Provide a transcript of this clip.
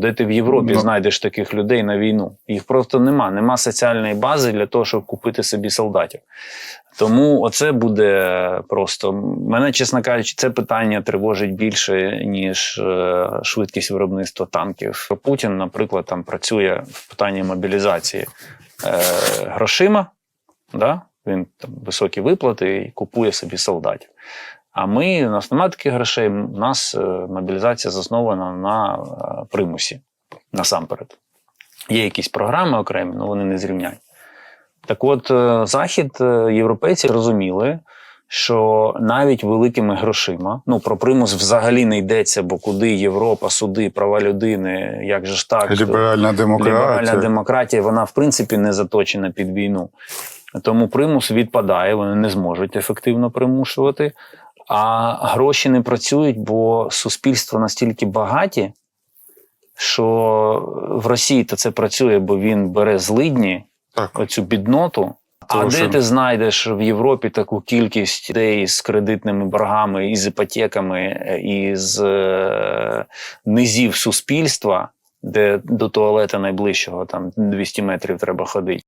Де ти в Європі Ну. знайдеш таких людей на війну? Їх просто нема. Нема соціальної бази для того, щоб купити собі солдатів. Тому оце буде просто. Мене, чесно кажучи, це питання тривожить більше, ніж е, швидкість виробництва танків. Путін, наприклад, там працює в питанні мобілізації е, грошима. Да? Він там високі виплати і купує собі солдатів. А ми, у нас немає таких грошей. У нас мобілізація заснована на е, примусі насамперед. Є якісь програми окремі, але вони не зрівняють. Так от, е, Захід, е, європейці розуміли, що навіть великими грошима, ну про примус взагалі не йдеться, бо куди Європа, суди, права людини, як же ж так, Ліберальна демократія. ліберальна демократія, вона в принципі не заточена під війну. Тому примус відпадає, вони не зможуть ефективно примушувати. А гроші не працюють, бо суспільство настільки багаті, що в Росії то це працює, бо він бере злидні, Так. оцю бідноту. А Тому де ти знайдеш в Європі таку кількість людей з кредитними боргами, і з іпотеками, е, і з е, низів суспільства, де до туалета найближчого там 200 метрів треба ходити?